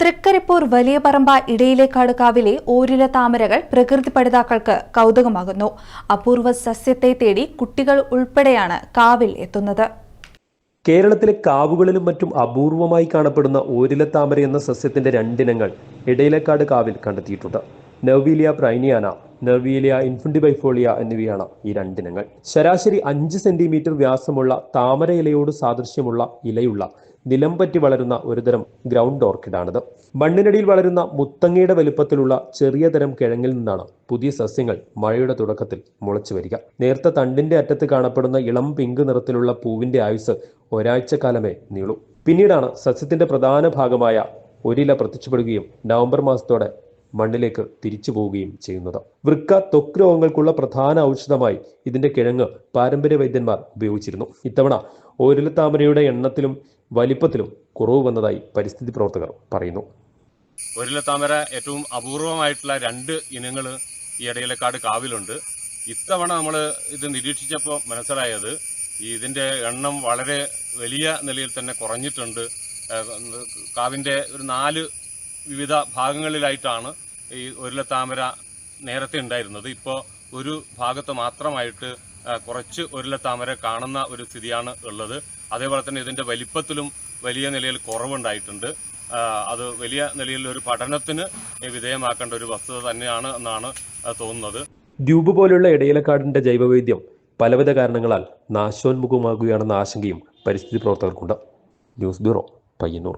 തൃക്കരിപ്പൂർ വലിയ പറമ്പ ഇടയിലേക്കാട് കാവിലെ ഓരില താമരകൾ പ്രകൃതി പഠിതാക്കൾക്ക് കൗതുകമാകുന്നു. അപൂർവ സസ്യത്തെ തേടി കുട്ടികൾ ഉൾപ്പെടെയാണ് കാവിൽ എത്തുന്നത്. കേരളത്തിലെ കാവുകളിലും മറ്റും അപൂർവമായി കാണപ്പെടുന്ന ഓരിലത്താമര എന്ന സസ്യത്തിന്റെ രണ്ടിനങ്ങൾ ഇടയിലക്കാട് കാവിൽ കണ്ടെത്തിയിട്ടുണ്ട്. നവീലിയ പ്രൈനിയാന നെർവീലിയ ഇൻഫുണ്ടിബൈഫോളിയ എന്നിവയാണ് ഈ രണ്ടിനങ്ങൾ ശരാശരി അഞ്ച് സെന്റിമീറ്റർ വ്യാസമുള്ള താമര ഇലയോട് സാദൃശ്യമുള്ള ഇലയുള്ള നിലംപറ്റി വളരുന്ന ഒരുതരം ഗ്രൗണ്ട് ഓർക്കിഡാണിത് മണ്ണിനടിയിൽ വളരുന്ന മുത്തങ്ങയുടെ വലുപ്പത്തിലുള്ള ചെറിയ തരം കിഴങ്ങിൽ നിന്നാണ് പുതിയ സസ്യങ്ങൾ മഴയുടെ തുടക്കത്തിൽ മുളച്ചു വരിക. നേർത്ത തണ്ടിന്റെ അറ്റത്ത് കാണപ്പെടുന്ന ഇളം പിങ്ക് നിറത്തിലുള്ള പൂവിന്റെ ആയുസ് ഒരാഴ്ച കാലമേ നീളൂ. പിന്നീടാണ് സസ്യത്തിന്റെ പ്രധാന ഭാഗമായ ഒരില പ്രത്യക്ഷപ്പെടുകയും നവംബർ മാസത്തോടെ മണ്ണിലേക്ക് തിരിച്ചു പോവുകയും ചെയ്യുന്നത്. വൃക്ക ത്വക്ക് രോഗങ്ങൾക്കുള്ള പ്രധാന ഔഷധമായി ഇതിന്റെ കിഴങ്ങ് പാരമ്പര്യ വൈദ്യന്മാർ ഉപയോഗിച്ചിരുന്നു. ഇത്തവണ താമരയുടെ എണ്ണത്തിലും വലിപ്പത്തിലും കുറവ് വന്നതായി പരിസ്ഥിതി പ്രവർത്തകർ പറയുന്നു. ഒരിലത്താമര ഏറ്റവും അപൂർവമായിട്ടുള്ള രണ്ട് ഇനങ്ങൾ ഈ ഇടയിലക്കാട് കാവിലുണ്ട്. ഇത്തവണ നമ്മൾ ഇത് നിരീക്ഷിച്ചപ്പോൾ മനസ്സിലായത് ഇതിന്റെ എണ്ണം വളരെ വലിയ നിലയിൽ തന്നെ കുറഞ്ഞിട്ടുണ്ട്. കാവിന്റെ ഒരു നാല് വിവിധ ഭാഗങ്ങളിലായിട്ടാണ് ഈ താമര നേരത്തെ ഉണ്ടായിരുന്നത്. ഇപ്പോൾ ഒരു ഭാഗത്ത് മാത്രമായിട്ട് കുറച്ച് ഒരുല താമര കാണുന്ന ഒരു സ്ഥിതിയാണ് ഉള്ളത്. അതേപോലെ തന്നെ ഇതിന്റെ വലിപ്പത്തിലും വലിയ നിലയിൽ കുറവുണ്ടായിട്ടുണ്ട്. അത് വലിയ നിലയിൽ ഒരു പഠനത്തിന് വിധേയമാക്കേണ്ട ഒരു വസ്തുത തന്നെയാണ് എന്നാണ് തോന്നുന്നത്. ദ്വീപ് പോലുള്ള ഇടയിലക്കാടിന്റെ ജൈവവൈദ്യം പലവിധ കാരണങ്ങളാൽ നാശോന്മുഖമാകുകയാണെന്ന ആശങ്കയും പരിസ്ഥിതി പ്രവർത്തകർക്കുണ്ട്. News bureau Payyanur.